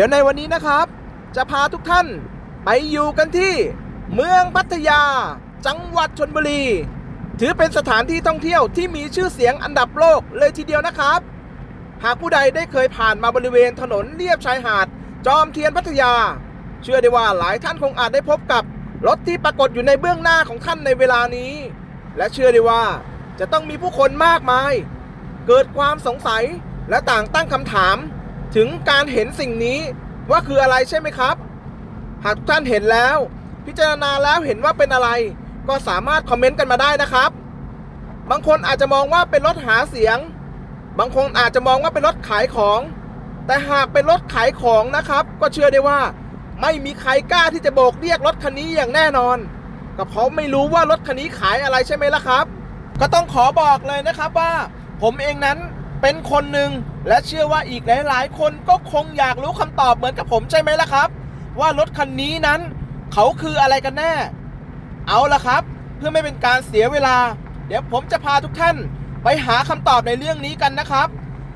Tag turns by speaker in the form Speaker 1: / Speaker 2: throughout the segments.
Speaker 1: ดี๋ยวในวันนี้นะครับ จะพาทุกท่านไปอยู่กันที่ เมืองพัทยา จังหวัดชนบุรี ถือเป็นสถานที่ท่องเที่ยวที่มีชื่อเสียงอันดับโลกเลยทีเดียวนะครับ หากผู้ใดได้เคยผ่านมาบริเวณถนนเลียบชายหาด จอมเทียนพัทยา เชื่อได้ว่าหลายท่านคงอาจได้พบกับรถที่ปรากฏอยู่ในเบื้องหน้าของท่านในเวลานี้ และเชื่อได้ว่าจะต้องมีผู้คนมากมาย เกิดความสงสัยและต่างตั้งคำถาม ถึงการเห็นสิ่งนี้ว่าคืออะไรใช่ไหมครับ หากทุกท่านเห็นแล้ว พิจารณาแล้วเห็นว่าเป็นอะไร ก็สามารถคอมเมนต์กันมาได้นะครับ บางคนอาจจะมองว่าเป็นรถหาเสียง บางคนอาจจะมองว่าเป็นรถขายของ แต่หากเป็นรถขายของนะครับ ก็เชื่อได้ว่า ไม่มีใครกล้าที่จะโบกเรียกรถคันนี้อย่างแน่นอนก็เพราะไม่รู้ว่ารถคันนี้ขายอะไรใช่ไหมล่ะครับ ก็ต้องขอบอกเลยนะครับว่า ผมเองนั้น เป็นคนหนึ่งและเชื่อว่าอีกหลาย ๆ คนก็คงอยากรู้คำตอบเหมือนกับผมใช่ไหมล่ะครับ ว่ารถคันนี้นั้น เขาคืออะไรกันแน่ เอาละครับ เพื่อไม่เป็นการเสียเวลา เดี๋ยวผมจะพาทุกท่านไปหาคำตอบในเรื่องนี้กันนะครับ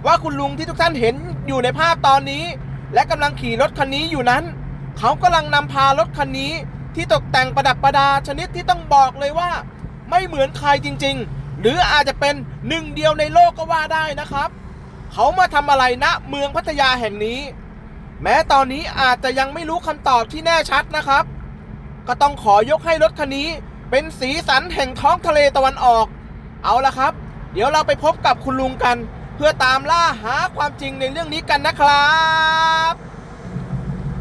Speaker 1: ว่าคุณลุงที่ทุกท่านเห็นอยู่ในภาพตอนนี้ และกำลังขี่รถคันนี้อยู่นั้น เขากำลังนำพารถคันนี้ที่ตกแต่งประดับประดาชนิดที่ต้องบอกเลยว่า ไม่เหมือนใครจริง ๆ หรืออาจจะเป็นหนึ่งเดียวในโลกก็ว่าได้นะครับ เขามาทำอะไรณเมืองพัทยาแห่งนี้ แม้ตอนนี้อาจจะยังไม่รู้คำตอบที่แน่ชัดนะครับ ก็ต้องขอยกให้รถคันนี้ เป็นสีสันแห่งท้องทะเลตะวันออก เอาละครับ เดี๋ยวเราไปพบกับคุณลุงกัน เพื่อตามล่าหาความจริงในเรื่องนี้กันนะครับ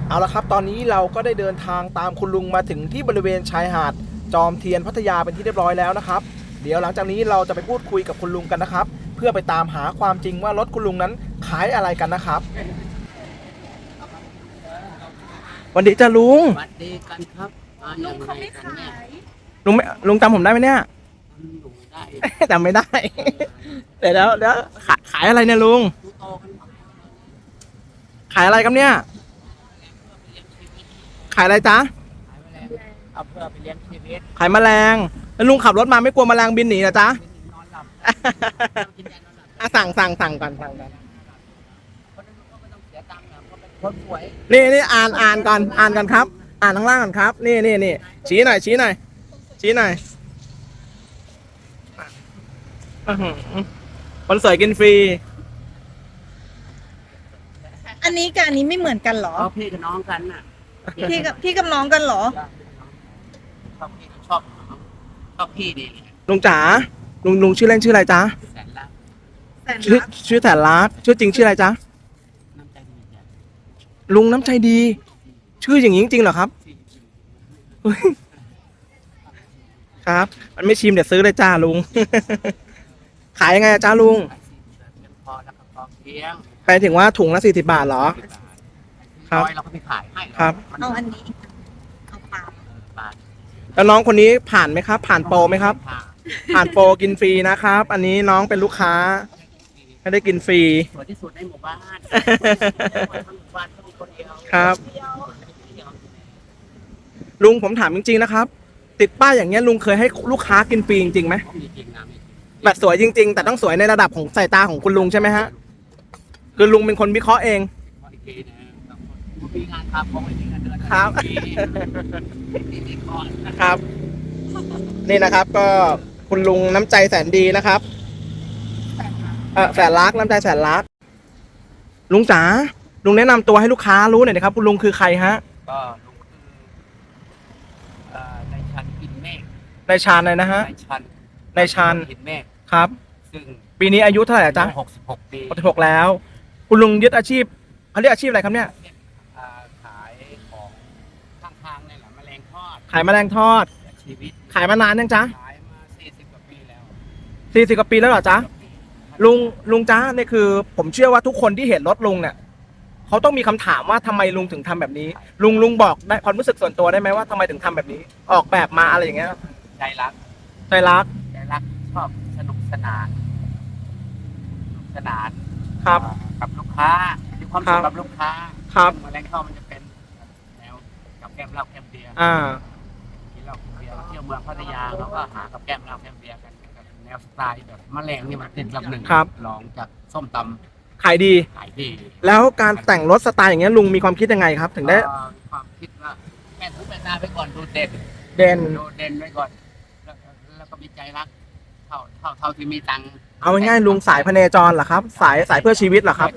Speaker 1: เอาละครับ ตอนนี้เราก็ได้เดินทางตามคุณลุงมาถึงที่บริเวณชายหาด จอมเทียนพัทยาเป็นที่เรียบร้อยแล้วนะครับ เดี๋ยวหลังจากนี้เราจะไปพูดคุยกับคุณลุงกันนะครับ เพื่อไปตามหาความจริงว่ารถคุณลุงนั้นขายอะไรกันนะครับ วันดีจ้าลุง
Speaker 2: สวัสดีกันครับอ่
Speaker 3: ลุงเขาไม่
Speaker 2: ยัง
Speaker 3: ขา
Speaker 2: ไงกัน
Speaker 3: ย
Speaker 1: ลุงไม่ลุงจำผมได้ไหมเนี่ย
Speaker 2: เนี่ยหนูได้
Speaker 1: จำไม่ได้ เดี๋ยวแล้วแล้วขายขายอะไรเนี่ยลุง
Speaker 2: ดูโตกันหน่อย
Speaker 1: ขายอะไรครับเนี่ย ขายอะไรจ๊ะ
Speaker 2: ขายแมลงเอาเพื่อไปเลี้ยงชีวิต
Speaker 1: ขายแมลง แล้วลุงขับรถมาไม่กลัวแมลงบินหนีนะจ๊ะ
Speaker 2: นอนหลับกินยานอนหลับ
Speaker 1: อะสั่งสั่งสั่งก่อนสั่งก่อน
Speaker 2: คนนั้นก็ไม่ต้องเสียตังค์นะเพราะเป็นคนสวย
Speaker 1: นี่นี่อ่านอ่านก่อนอ่านก่อนครับ อ่านข้างล่างก่อนครับ นี่นี่นี่ชี้หน่อยชี้หน่อยชี้หน่อยอื้อหือคนสวยกินฟรี
Speaker 3: อันนี้กับอันนี้ไม่เหมือนกันเหรอ
Speaker 2: เพราะพี่กับน้องกันน่ะ
Speaker 3: พี่กับพี่กับน้องกันเหรอ
Speaker 2: ชอบพี่ช อบชอบพี่ดีเลย
Speaker 1: ลุงจ๋าลุงลุงชื่อเล่นชื่ออะไรจ๊ะ
Speaker 2: แสนละ
Speaker 3: แสน
Speaker 1: ชื่อ
Speaker 3: รัก
Speaker 1: ชื่อแสนรักชื่อจริงชื่ออะไรจ๊ะ
Speaker 2: น้ำใจดีจ้ะ
Speaker 1: ลุงน้ำใจดี ชื่ออย่างนี้จริงๆเหรอครับ
Speaker 2: ที่
Speaker 1: เฮ้ยครับ มันไม่ชิมเดี๋ยวซื้อเลยจ้าลุง ขายยังไงอะจ้าลุง
Speaker 2: ขายสี่สิบเพียงพอแล้วก็พอเพียง
Speaker 1: ไปถึงว่าถุงละสี่สิบาทเหรอ ครับ
Speaker 2: ร้อยเราก็ไปขายให้
Speaker 1: ครับ
Speaker 3: เอาอันนี้เอาปลา
Speaker 2: บาท
Speaker 1: แล้วน้องคนนี้ผ่านไหมครับ ผ่านโปรไหมครับ ผ่านโปรกินฟรีนะครับ อันนี้น้องเป็นลูกค้าไม่ได้กินฟรี
Speaker 2: สวยที่สุดในหมู่บ้านสวยทั้งหมู่บ้านเขามีคนเดียว
Speaker 1: ครับ ลุงผมถามจริงๆนะครับ ติดป้ายอย่างเงี้ยลุงเคยให้ลูกค้ากินฟรีจริงๆไหม
Speaker 2: มีจริงนะมีจริง
Speaker 1: แบบสวยจริง ๆ แต่ต้องสวยในระดับของสายตาของคุณลุงใช่ไหมฮะคือลุงเป็นคนวิเคราะห์เอง
Speaker 2: ขออีกทีนะ มีงานทำคงไม่มีเงินเดือน
Speaker 1: ครับ
Speaker 2: มีมีก่อน
Speaker 1: ครับ นี่นะครับก็คุณลุงน้ำใจแสนดีนะครับเออแสนรักน้ำใจแสนรัก ลุงจ๋าลุงแนะนำตัวให้ลูกค้ารู้หน่อยนะครับ คุณลุงคือใครฮะ
Speaker 2: ก็ลุงคือเอ่อในายชันกินเมฆ
Speaker 1: ในชาญเลยนะฮะ
Speaker 2: นายชัน
Speaker 1: ในชาญ
Speaker 2: กินเมฆ
Speaker 1: ครับ
Speaker 2: ซึ่ง
Speaker 1: ปีนี้อายุเท่าไหร่อะจ๊ะ
Speaker 2: หกสิบหกปี
Speaker 1: หกสิบหกแล้ว คุณลุงยึดอาชีพเขาเรียกอาชีพอะไรครับเนี่ย
Speaker 2: อ่าขายของข้างทางเนี่ยแหละแมลงทอด
Speaker 1: ขายแมลงทอด
Speaker 2: ชีวิต
Speaker 1: ขายมานานยังจ๊ะ
Speaker 2: ขายมาสี่สิบกว่าปีแล้ว
Speaker 1: สี่สิบกว่าปีแล้วเหรอจ๊ะลุงลุงจ้าเนี่ยคือ ผมเชื่อว่าทุกคนที่เห็นรถลุงเนี่ยเขาต้องมีคำถามว่าทำไมลุงถึงทำแบบนี้ ลุงลุงบอกได้ความรู้สึกส่วนตัวได้ไหมว่าทำไมถึงทำแบบนี้ ออกแบบมาอะไรอย่างเงี้ย
Speaker 2: ใจรัก
Speaker 1: ใจรัก
Speaker 2: ใจรักชอบสนุกสนานสนุกสนาน
Speaker 1: ครับ
Speaker 2: กับลูกค้ามีความ
Speaker 1: ครั
Speaker 2: สุข
Speaker 1: บ
Speaker 2: กับลูกค้า
Speaker 1: ครับ
Speaker 2: แมลงทอดมันจะเป็นแนวกับแก้มเหล้าแก้มเบียร์
Speaker 1: อ่า
Speaker 2: มืองพัทยาเขาก็หากับแก้มเหล้าแก้มเบียร์กันแนวสไตล์แบบแมลงนี่มันติดลำหนึ่ง
Speaker 1: ครับ
Speaker 2: ลองจากส้มต
Speaker 1: ขายดี
Speaker 2: ขายดี
Speaker 1: แล้วการแต่งรถสไตล์อย่างเงี้ยลุงมีความคิดยังไงครับ ถึงได้
Speaker 2: ก็ความคิดว่าแม่ทุกแม่นาไปก่อนดูเด่น
Speaker 1: เด่น
Speaker 2: ดูเด่นไว้ก่อนแล้วแล้วก็มีใจรักเท่าเท่าเท่าที่มีตังค์
Speaker 1: เอาง่ายๆลุงสายพเนจรเหรอครับ สายสายเพื่อชีวิตเหรอครับ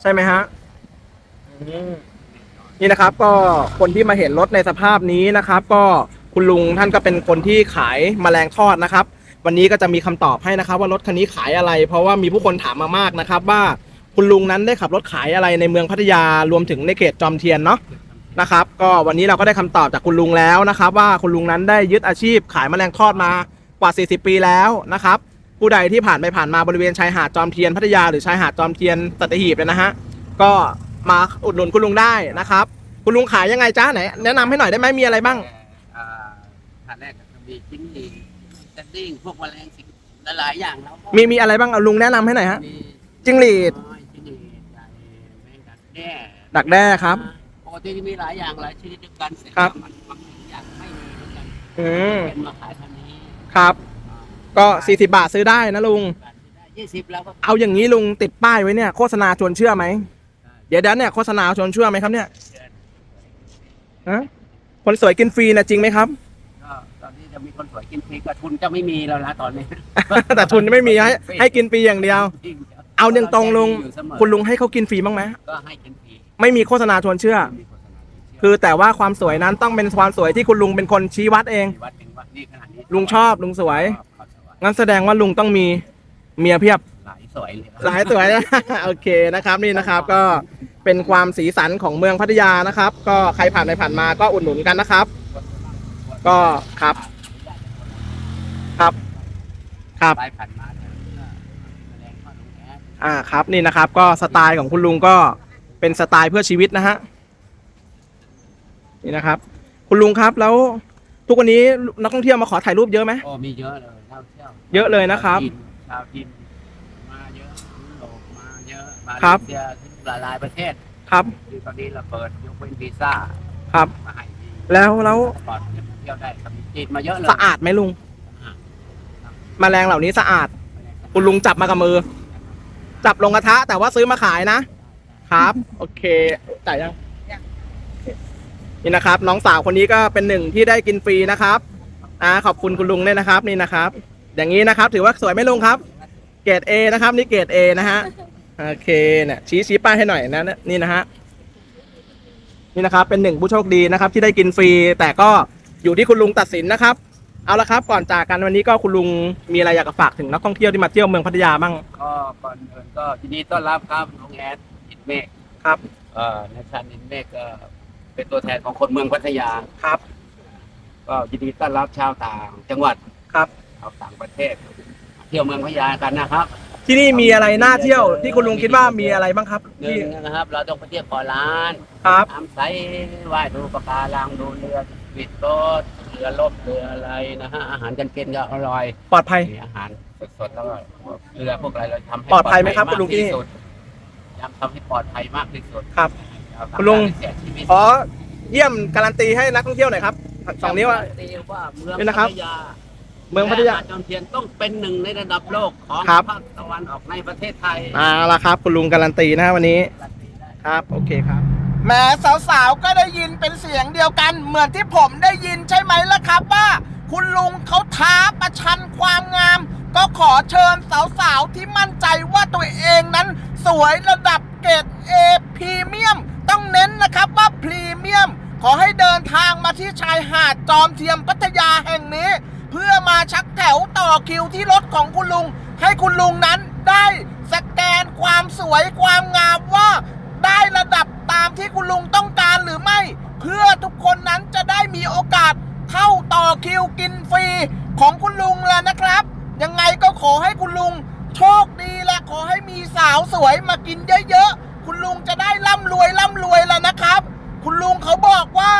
Speaker 1: ใช่ไหมฮะอืมนี่นะครับก็คนที่มาเห็นรถในสภาพนี้นะครับ ก็ คุณลุงท่านก็เป็นคนที่ขายแมลงทอดนะครับ วันนี้ก็จะมีคำตอบให้นะครับ ว่ารถคันนี้ขายอะไร เพราะว่ามีผู้คนถามมามากนะครับ ว่าคุณลุงนั้นได้ขับรถขายอะไรในเมืองพัทยารวมถึงในเขตจอมเทียนเนาะนะครับ ก็วันนี้เราก็ได้คำตอบจากคุณลุงแล้วนะครับ ว่าคุณลุงนั้นได้ยึดอาชีพขายแมลงทอดมากว่า 40 ปีแล้วนะครับ ผู้ใดที่ผ่านไปผ่านมาบริเวณชายหาดจอมเทียนพัทยาหรือชายหาดจอมเทียนสัตหีบเนี่ยนะฮะก็มาอุดหนุนคุณลุงได้นะครับ คุณลุงขายยังไงจ้าไหนแนะนำให้หน่อยได้ไหมมีอะไรบ้าง
Speaker 2: อ่าท่านแรกก็จะมีจิ้งหรีดสติ้งพวกแมลงสิ่งหลายๆอย่างแล้วก็
Speaker 1: มีมีอะไรบ้างเอาลุงแนะนำให้หน่อยฮะ
Speaker 2: มี
Speaker 1: จิ้งหรีด
Speaker 2: น้อยจิ้งหรีดใหญ่แมงดักแด้
Speaker 1: ดักแด้ครับ
Speaker 2: ปกติมีหลายอย่างหลายชนิดด้วยกันเสร็จ
Speaker 1: ครับ
Speaker 2: แล้วมันบางอย่างไม่มีด้วยกัน
Speaker 1: อืม
Speaker 2: เป็นมาขายคันนี้
Speaker 1: ครับ ก็ 40 บาทซื้อได้นะลุง
Speaker 2: ยี่สิบแล้วก็
Speaker 1: เอาอย่างนี้ลุงติดป้ายไว้เนี่ยโฆษณาชวนเชื่อไหม เดี๋ยวเดี๋ยวเนี่ยโฆษณาชวนเชื่อไหมครับเนี่ยฮะคนสวยกินฟรีนะจริงไหมครับ
Speaker 2: ก็ตอนนี้ จะมีคนสวยกินฟรีกระทุนจะไม่มีแล้วนะตอนนี้
Speaker 1: แต่ทุนไม่มีให้ให้กินฟรีอย่างเดียว เอาอย่างตรงลุง
Speaker 2: อยู่เสมอ
Speaker 1: คุณลุงให้เขากินฟรีบ้างไหม
Speaker 2: ก็ให้กินฟรี
Speaker 1: ไม่มีโฆษณาชวนเชื่อ
Speaker 2: มีโฆษณาที่เชื่
Speaker 1: คือแต่ว่าความสวยนั้นต้องเป็นความสวยที่คุณลุงเป็นคนชี้วัดเอง
Speaker 2: วัดถึงวัดนี่ขนาดนี้
Speaker 1: ลุงชอบลุงสวย
Speaker 2: ชอบเขาสวย
Speaker 1: งั้นแสดงว่าลุงต้องมีเมียเพียบ
Speaker 2: หลายสวยเลย
Speaker 1: หลายสวยนะโอเคนะครับนี่นะครับก็เป็นความสีสันของเมืองพัทยานะครับ ก็ใครผ่านไปผ่านมาก็อุดหนุนกันนะครับ ก็ครับครับ ครับ
Speaker 2: ไปผ่านมาเจอแมลงทอดลุงแอด
Speaker 1: อ่าครับนี่นะครับก็สไตล์ของคุณลุงก็เป็นสไตล์เพื่อชีวิตนะฮะนี่นะครับ คุณลุงครับแล้วทุกวันนี้นักท่องเที่ยวมาขอถ่ายรูปเยอะไหม
Speaker 2: โอ้มีเยอะเลยเท่าเที่ยว
Speaker 1: เยอะเลยนะครับ
Speaker 2: ชาวจีนมาเยอะยุโรปมาเยอะมา
Speaker 1: ครับ
Speaker 2: เลเซียหลายหลายๆประเทศ
Speaker 1: ครับ
Speaker 2: ที่ตอนนี้เราเปิดยกเว้นวีซ่า
Speaker 1: ครับ
Speaker 2: มาให้ดี
Speaker 1: แล้วแล้ว
Speaker 2: ปลอดเที่ยวได้ครับมีจีนมาเยอะเลย
Speaker 1: สะอาดไหมลุง แมลงเหล่านี้สะอาด คุณลุงจับมากับมือ จับลงกระทะ แต่ว่าซื้อมาขายนะ ครับ โอเคจ่ายยังนี่นะครับ น้องสาวคนนี้ก็เป็นหนึ่งที่ได้กินฟรีนะครับอ่าขอบคุณคุณลุงด้วยนะครับ นี่นะครับ อย่างนี้นะครับ ถือว่าสวยไหมลุงครับ เกรด A นะครับ นี่เกรด A นะฮะโอเคเนี่ยชี้ชี้ป้ายให้หน่อยนะนี่นะฮะนี่นะครับ เป็นหนึ่งผู้โชคดีนะครับ ที่ได้กินฟรี แต่ก็อยู่ที่คุณลุงตัดสินนะครับ เอาละครับก่อนจากกันวันนี้ก็คุณลุงมีอะไรอยากจะฝากถึงนักท่องเที่ยวที่มาเที่ยวเมืองพัทยาบ้าง
Speaker 2: ก็ก่อนอื่นก็ยินดีต้อนรับครับลุงแอดอินเมฆ
Speaker 1: ครับ
Speaker 2: เอ่อในชันอินเมฆก็เป็นตัวแทนของคนเมืองพัทยา
Speaker 1: ครับ
Speaker 2: ก็ยินดีต้อนรับชาวต่างจังหวัด
Speaker 1: ครับ
Speaker 2: ชาวต่างประเทศมาเที่ยวเมืองพัทยากันนะครับ
Speaker 1: ที่นี่มีอะไรน่าเที่ยวที่คุณลุงคิดว่ามีอะไรบ้างครับ
Speaker 2: หนึ่
Speaker 1: ที่
Speaker 2: งนะครับ เราต้องไปเที่ยวเกาะล้าน
Speaker 1: ครับ
Speaker 2: น้ำใสว่ายดูปะการังดูเรือบิดโบ๊ทเรือล่มเรืออะไรนะฮะอาหารการกินก็อร่อย
Speaker 1: ปลอดภัย
Speaker 2: มีอาหารสดๆแล้วก็พวกเรือพวกอะไรเราทำให้
Speaker 1: ปลอดภัยไหมครับคุณลุงที่นี่
Speaker 2: มากสุดย้ำทำให้ปลอดภัยมากที่สุด
Speaker 1: ครับ
Speaker 2: เรา
Speaker 1: คุณลุง
Speaker 2: ทำให้เสียชีวิต
Speaker 1: ขอเยี่ยมการันตีให้นักท่องเที่ยวหน่อยครับสองนิ้วอะ
Speaker 2: ตีว่าเมือง
Speaker 1: นี่นะครับ
Speaker 2: พัทยา
Speaker 1: เมืองพัทยา
Speaker 2: และหดจอมเทียนต้องเป็นหนึ่งในระดับโลกของ
Speaker 1: ครับ
Speaker 2: ภาคตะวันออกในประเทศไทย
Speaker 1: เอาละครับ คุณลุงการันตีนะฮะวันนี้
Speaker 2: การันตีได้
Speaker 1: ครับ โอเคครับ แม้สาวๆ ก็ได้ยินเป็นเสียงเดียวกัน เหมือนที่ผมได้ยินใช่ไหมล่ะครับว่า คุณลุงเขาท้าประชันความงาม ก็ขอเชิญสาวๆ ที่มั่นใจว่าตัวเองนั้น สวยระดับเกรด A พรีเมียม ต้องเน้นนะครับว่าพรีเมียม ขอให้เดินทางมาที่ชายหาดจอมเทียมพัทยาแห่งนี้ เพื่อมาชักแถวต่อคิวที่รถของคุณลุง ให้คุณลุงนั้นได้สแกนความสวยความงามว่าได้ระดับ ตามที่คุณลุงต้องการหรือไม่ เพื่อทุกคนนั้นจะได้มีโอกาสเข้าต่อคิวกินฟรีของคุณลุงแล้วนะครับ ยังไงก็ขอให้คุณลุงโชคดีและขอให้มีสาวสวยมากินเยอะๆ คุณลุงจะได้ร่ำรวยร่ำรวยแล้วนะครับ คุณลุงเขาบอกว่า